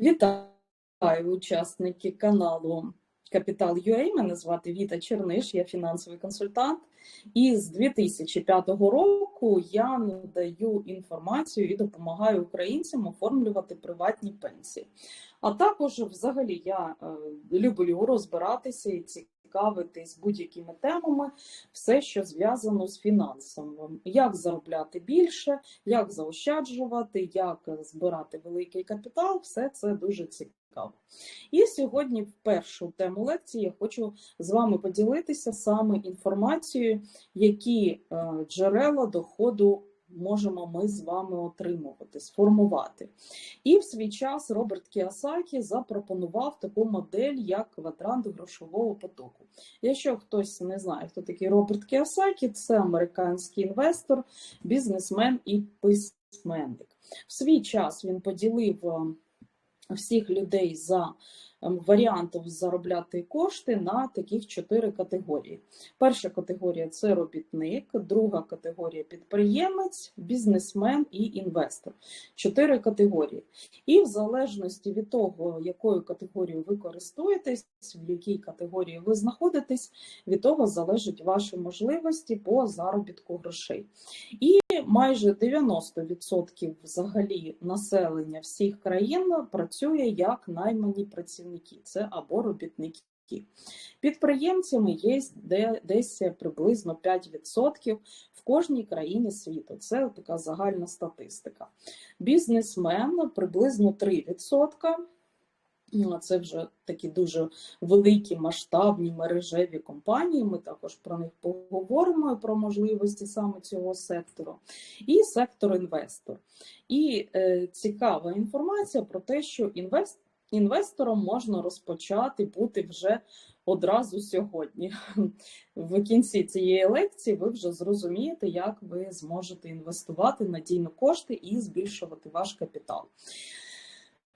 Вітаю учасники каналу Капітал UA. Мене звати Віта Черниш, я фінансовий консультант. І з 2005 року я надаю інформацію і допомагаю українцям оформлювати приватні пенсії. А також, взагалі, я е, люблю розбиратися і цікавитись будь-якими темами, все, що зв'язано з фінансом, як заробляти більше, як заощаджувати, як збирати великий капітал, все це дуже цікаво. І сьогодні, в першу тему лекції, я хочу з вами поділитися саме інформацією, які е, джерела доходу можемо ми з вами отримувати, сформувати. І в свій час Роберт Кіосакі запропонував таку модель, як квадрант грошового потоку. Якщо хтось не знає, хто такий Роберт Кіосакі, це американський інвестор, бізнесмен і письменник. В свій час він поділив е, всіх людей за варіантів заробляти кошти на таких чотири категорії. Перша категорія це робітник, друга категорія підприємець, бізнесмен і інвестор. Чотири категорії. І в залежності від того, якою категорією ви користуєтесь, в якій категорії ви знаходитесь, від того залежать ваші можливості по заробітку грошей. І майже 90% взагалі населення всіх країн працює як наймані працівники, це або робітники. Підприємцями є десь приблизно 5% в кожній країні світу. Це така загальна статистика. Бізнесмен приблизно 3%. Це вже такі дуже великі масштабні мережеві компанії. Ми також про них поговоримо про можливості саме цього сектору, і сектор інвестор. І е, цікава інформація про те, що інвест, інвестором можна розпочати бути вже одразу сьогодні. В кінці цієї лекції ви вже зрозумієте, як ви зможете інвестувати надійно кошти і збільшувати ваш капітал.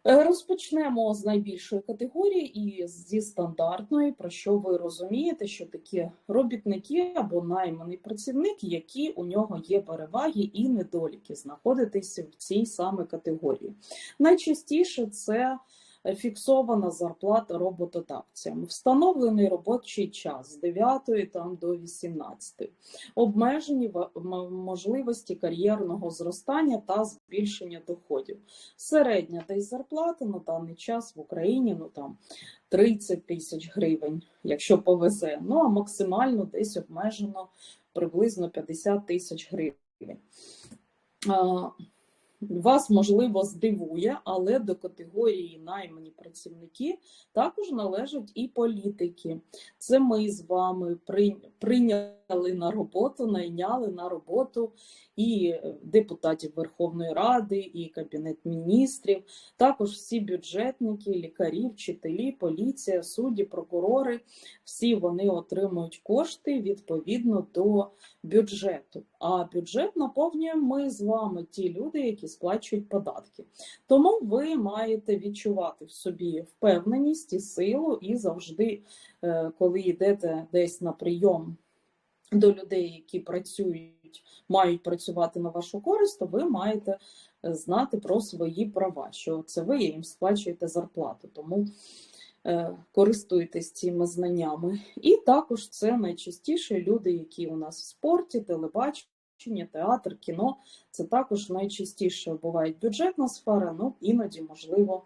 Е, розпочнемо з найбільшої категорії і зі стандартної, про що ви розумієте, що такі робітники або найманий працівник, які у нього є переваги і недоліки, знаходитися в цій саме категорії. Найчастіше це фіксована зарплата роботодавцям, встановлений робочий час з 9 там, до 18, обмежені можливості кар'єрного зростання та збільшення доходів. Середня десь зарплата на даний час в Україні ну там 30 тисяч гривень, якщо повезе. Ну а максимально десь обмежено приблизно 50 тисяч гривень. Вас, можливо, здивує, але до категорії наймані працівники також належать і політики. Це ми з вами прийняли на роботу, найняли на роботу і депутатів Верховної Ради, і Кабінет міністрів, також всі бюджетники, лікарі, вчителі, поліція, судді, прокурори. Всі вони отримують кошти відповідно до бюджету. А бюджет наповнюємо ми з вами ті люди, які сплачують податки. Тому ви маєте відчувати в собі впевненість і силу, і завжди, е, коли йдете десь на прийом до людей, які працюють, мають працювати на вашу користь, то ви маєте е, знати про свої права, що це ви їм сплачуєте зарплату. Тому Е, користуйтесь цими знаннями. І також це найчастіше люди, які у нас в спорті, телебачення, театр, кіно. Це також найчастіше буває бюджетна сфера, ну іноді, можливо,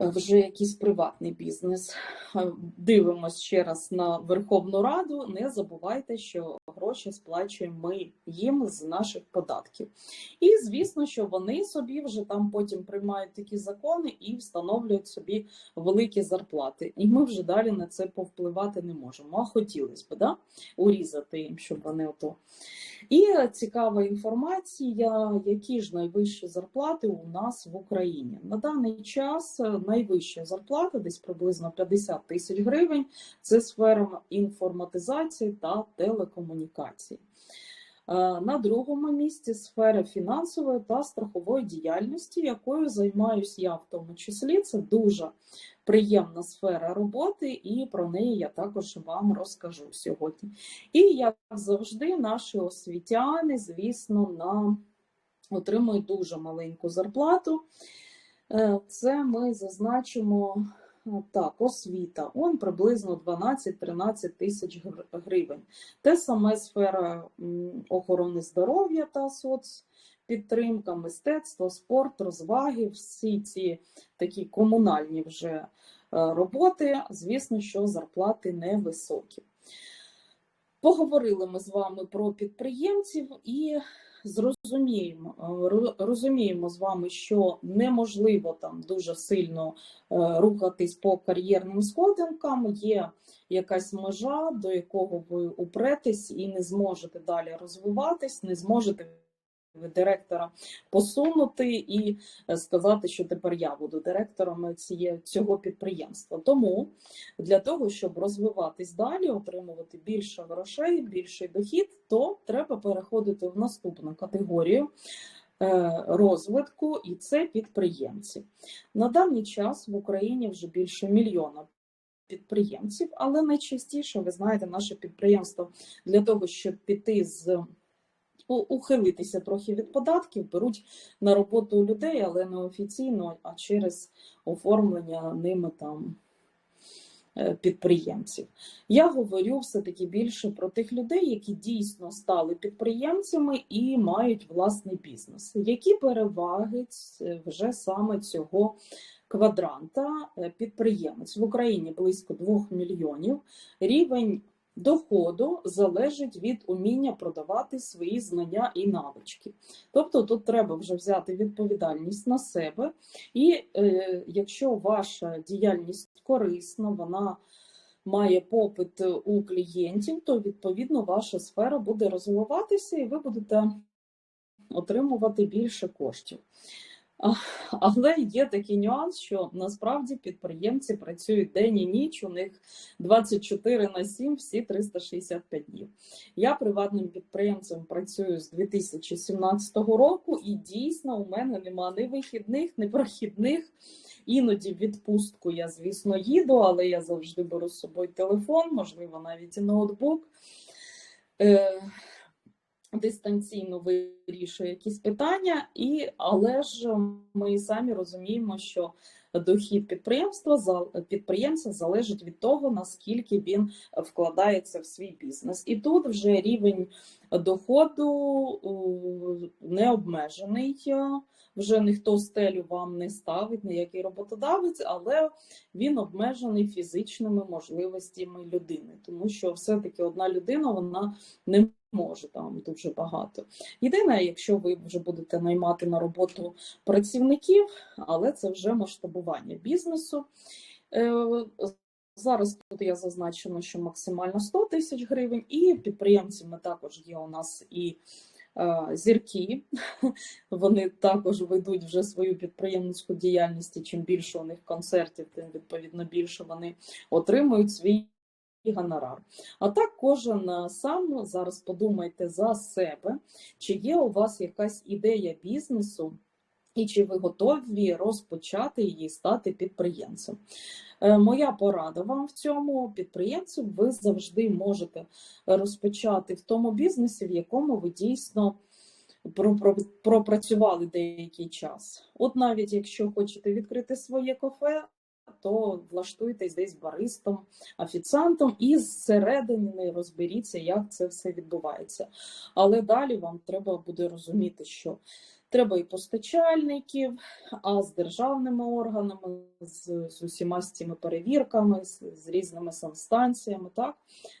вже якийсь приватний бізнес. Е, дивимось ще раз на Верховну Раду. Не забувайте, що гроші сплачуємо ми їм з наших податків. І звісно, що вони собі вже там потім приймають такі закони і встановлюють собі великі зарплати. І ми вже далі на це повпливати не можемо. А хотілося б да? урізати їм, щоб вони ото. І цікава інформація, які ж найвищі зарплати у нас в Україні. На даний час найвища зарплата, десь приблизно 50 тисяч гривень, це сфера інформатизації та телекомунікацій. Е, на другому місці сфера фінансової та страхової діяльності, якою займаюся я в тому числі. Це дуже приємна сфера роботи, і про неї я також вам розкажу сьогодні. І, як завжди, наші освітяни, звісно, на отримують дуже маленьку зарплату. Е, Це ми зазначимо так, освіта. Он приблизно 12-13 тисяч гривень. Те саме сфера охорони здоров'я та соцпідтримка, мистецтво, спорт, розваги, всі ці такі комунальні вже е, роботи. Звісно, що зарплати невисокі. Поговорили ми з вами про підприємців і зрозуміємо, е, розуміємо з вами, що неможливо там дуже сильно е, рухатись по кар'єрним сходинкам. Є якась межа, до якого ви упретесь і не зможете далі розвиватись, не зможете директора посунути і е, сказати, що тепер я буду директором цієї цього підприємства. Тому для того, щоб розвиватись далі, отримувати більше грошей, більший дохід, то треба переходити в наступну категорію е, розвитку, і це підприємці. На даний час в Україні вже більше мільйона. Підприємців, але найчастіше, ви знаєте, наше підприємство для того, щоб піти з ухилитися трохи від податків, беруть на роботу людей, але не офіційно, а через оформлення ними там е, підприємців. Я говорю все-таки більше про тих людей, які дійсно стали підприємцями і мають власний бізнес. Які переваги вже саме цього квадранта е, підприємець в Україні близько 2 мільйонів. Рівень доходу залежить від уміння продавати свої знання і навички. Тобто тут треба вже взяти відповідальність на себе, і е, якщо ваша діяльність корисна, вона має попит у клієнтів, то відповідно ваша сфера буде розвиватися і ви будете отримувати більше коштів. Але є такий нюанс, що насправді підприємці працюють день і ніч, у них 24 на 7, всі 365 днів. Я приватним підприємцем працюю з 2017 року, і дійсно у мене нема ні вихідних, ні прохідних. Іноді відпустку я, звісно, їду, але я завжди беру з собою телефон, можливо, навіть і ноутбук. Е, дистанційно вирішує якісь питання, і, але ж ми самі розуміємо, що дохід підприємства підприємця залежить від того, наскільки він вкладається в свій бізнес. І тут вже рівень доходу не обмежений. е, Вже ніхто стелю вам не ставить, ніякий роботодавець, але він обмежений фізичними можливостями людини, тому що все-таки одна людина вона не може там дуже багато. Єдине, якщо ви вже будете наймати на роботу працівників, але це вже масштабування бізнесу. Е, Зараз тут я зазначено, що максимально 100 тисяч гривень, і підприємцями також є у нас і е, зірки. Вони також ведуть вже свою підприємницьку діяльність. І чим більше у них концертів, тим відповідно більше вони отримують свій гонорар. А так кожен е, сам зараз подумайте за себе, чи є у вас якась ідея бізнесу, і чи ви готові розпочати її стати підприємцем. Е, Моя порада вам в цьому підприємцю, ви завжди можете розпочати в тому бізнесі, в якому ви дійсно про- про- пропрацювали деякий час. От навіть якщо хочете відкрити своє кафе, то влаштуйтесь десь баристом, офіціантом і зсередини розберіться, як це все відбувається. Але далі вам треба буде розуміти, що треба і постачальників, а з державними органами, з, з усіма з цими перевірками, з, з різними санстанціями. Так?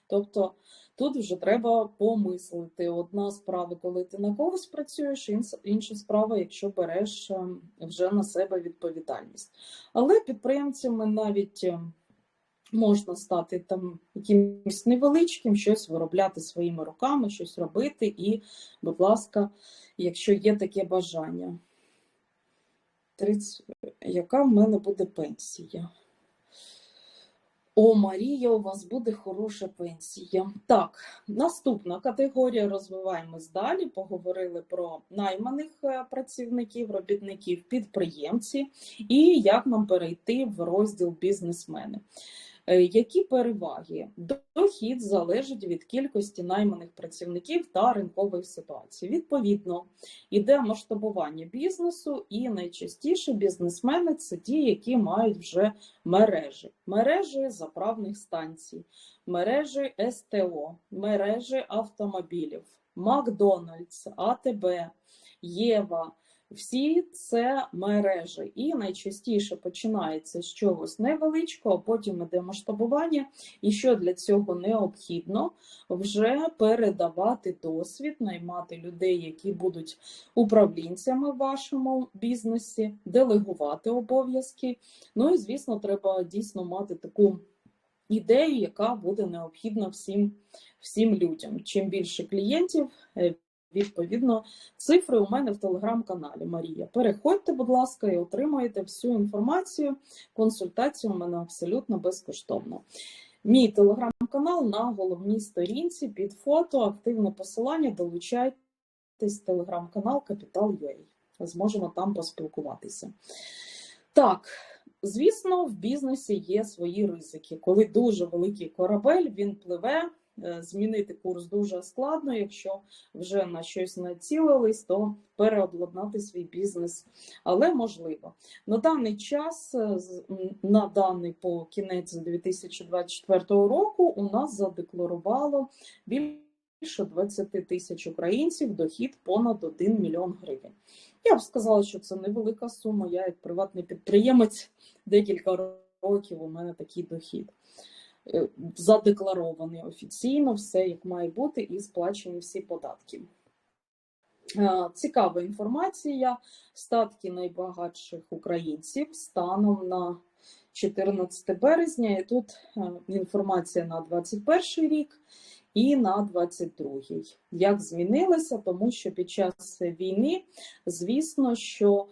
Тобто тут вже треба помислити. Одна справа, коли ти на когось працюєш, інша справа, якщо береш ем, вже на себе відповідальність. Але підприємцями навіть ем, можна стати там якимось невеличким, щось виробляти своїми руками, щось робити, і, будь ласка, якщо є таке бажання. 30... Яка в мене буде пенсія? О, Марія, у вас буде хороша пенсія. Так, наступна категорія розвиваємось далі. Поговорили про найманих е, працівників, робітників, підприємці і як нам перейти в розділ бізнесмени. Е, Які переваги? Дохід залежить від кількості найманих працівників та ринкової ситуації. Відповідно, іде масштабування бізнесу, і найчастіше бізнесмени це ті, які мають вже мережі, мережі заправних станцій, мережі СТО, мережі автомобілів, Макдональдс, АТБ, Єва. Всі це мережі, і найчастіше починається з чогось невеличкого, потім іде масштабування, і що для цього необхідно вже передавати досвід, наймати людей, які будуть управлінцями в вашому бізнесі, делегувати обов'язки. Ну і звісно, треба дійсно мати таку ідею, яка буде необхідна всім, всім людям. Чим більше клієнтів, Відповідно, цифри у мене в телеграм-каналі Марія. Переходьте, будь ласка, і отримуєте всю інформацію. Консультацію у мене абсолютно безкоштовно. Мій телеграм-канал на головній сторінці під фото, активне посилання. Долучайтесь телеграм-канал Капітал.ua. Зможемо там поспілкуватися. Так, звісно, в бізнесі є свої ризики. Коли дуже великий корабель, він пливе. Е, змінити курс дуже складно. Якщо вже на щось націлились, то переобладнати свій бізнес, але можливо. На даний час, е, на даний по кінець 2024 року, у нас задекларувало більше 20 тисяч українців дохід понад 1 мільйон гривень. Я б сказала, що це невелика сума. Я як приватний підприємець декілька років у мене такий дохід. Е, задекларований офіційно, все як має бути, і сплачені всі податки. Е, цікава інформація. Статки найбагатших українців станом на 14 березня. І тут е, інформація на 21 рік і на 22 Як змінилося, тому що під час війни, звісно, що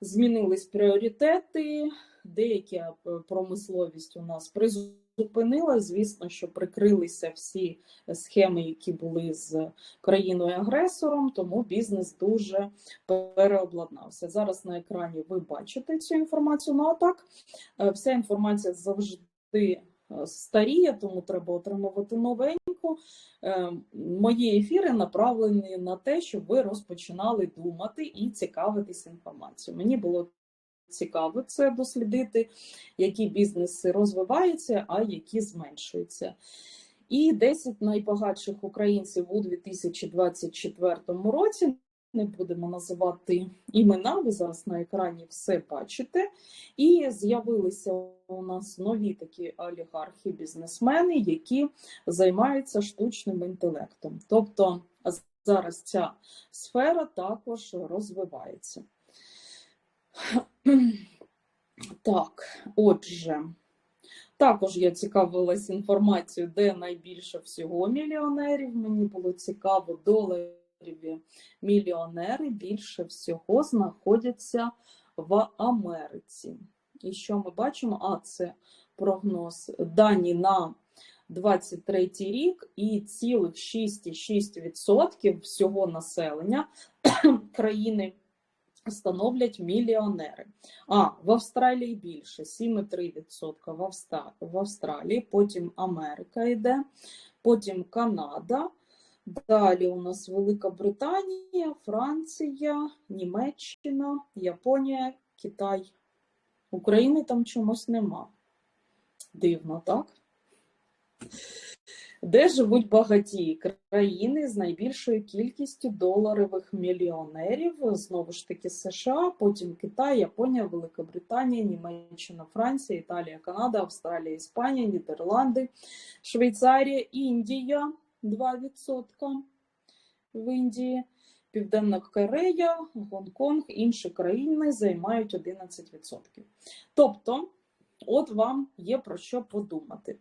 змінились пріоритети, деякі промисловість у нас призупинилася, зупинила. Звісно, що прикрилися всі схеми, які були з країною-агресором, тому бізнес дуже переобладнався. Зараз на екрані ви бачите цю інформацію. Ну а так, е, вся інформація завжди. Е, старіє, тому треба отримувати новеньку. Е, мої ефіри направлені на те, щоб ви розпочинали думати і цікавитись інформацією. Мені було цікаво це дослідити, які бізнеси розвиваються, а які зменшуються. І 10 найбагатших українців у 2024 році. Не будемо називати імена, ви зараз на екрані все бачите. І з'явилися у нас нові такі олігархи, бізнесмени, які займаються штучним інтелектом. Тобто зараз ця сфера також розвивається. Так, отже, також я цікавилась інформацією, де найбільше всього мільйонерів. Мені було цікаво, доларові мільйонери більше всього знаходяться в Америці. І що ми бачимо? А це прогноз дані на 23 рік і цілих 6,6% всього населення країни становлять мільйонери. А в Австралії більше 7,3% в Австралії, потім Америка йде, потім Канада. Далі у нас Велика Британія, Франція, Німеччина, Японія, Китай. України там чомусь нема. Дивно, так? Де живуть багаті країни з найбільшою кількістю доларових мільйонерів, знову ж таки США, потім Китай, Японія, Велика Британія, Німеччина, Франція, Італія, Канада, Австралія, Іспанія, Нідерланди, Швейцарія, Індія 2% в Індії. Південна Корея, Гонконг, інші країни займають 11%. Тобто, от вам є про що подумати.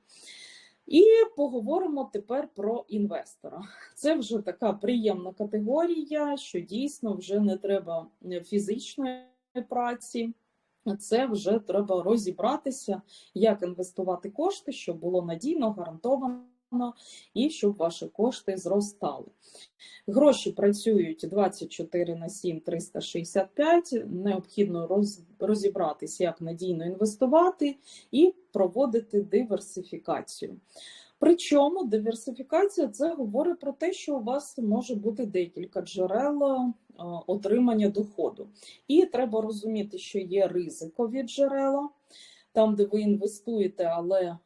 І поговоримо тепер про інвестора. Це вже така приємна категорія, що дійсно вже не треба фізичної праці. Це вже треба розібратися, як інвестувати кошти, щоб було надійно, гарантовано і щоб ваші кошти зростали. Гроші працюють 24 на 7 365. Необхідно роз, розібратись, як надійно інвестувати і проводити диверсифікацію. Причому диверсифікація це говорить про те, що у вас може бути декілька джерел е, отримання доходу. І треба розуміти, що є ризикові джерела, там, де ви інвестуєте, але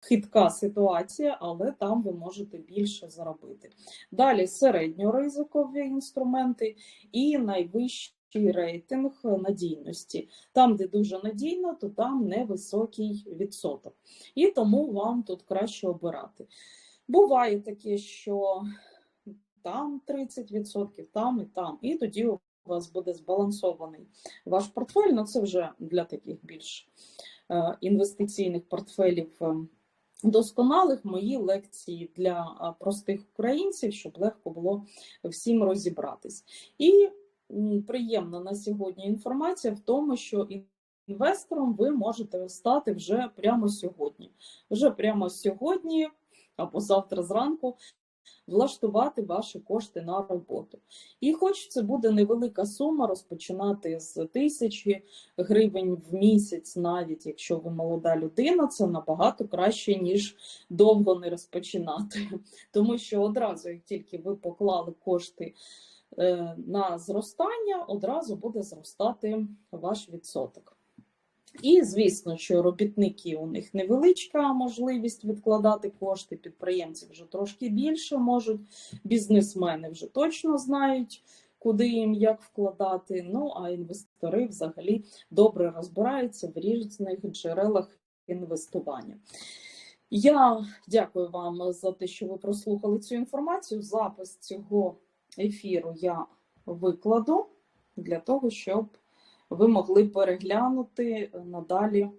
хитка ситуація, але там ви можете більше заробити. Далі середньоризикові інструменти і найвищий рейтинг надійності. Там, де дуже надійно, то там невисокий відсоток. І тому вам тут краще обирати. Буває таке, що там 30%, там і там, і тоді у вас буде збалансований ваш портфель. Ну це вже для таких більш е, інвестиційних портфелів. е, Досконалих мої лекції для е, простих українців, щоб легко було всім розібратись. І приємна на сьогодні інформація в тому, що інвестором ви можете стати вже прямо сьогодні. Вже прямо сьогодні або завтра зранку влаштувати ваші кошти на роботу. І хоч це буде невелика сума, розпочинати з тисячі гривень в місяць, навіть якщо ви молода людина, це набагато краще, ніж довго не розпочинати. Тому що одразу, як тільки ви поклали кошти е, на зростання, одразу буде зростати ваш відсоток. І, звісно, що робітники у них невеличка можливість відкладати кошти, підприємці вже трошки більше можуть, бізнесмени вже точно знають, куди їм як вкладати. Ну а інвестори взагалі добре розбираються в різних джерелах інвестування. Я дякую вам за те, що ви прослухали цю інформацію. Запис цього ефіру я викладу для того, щоб ви могли переглянути надалі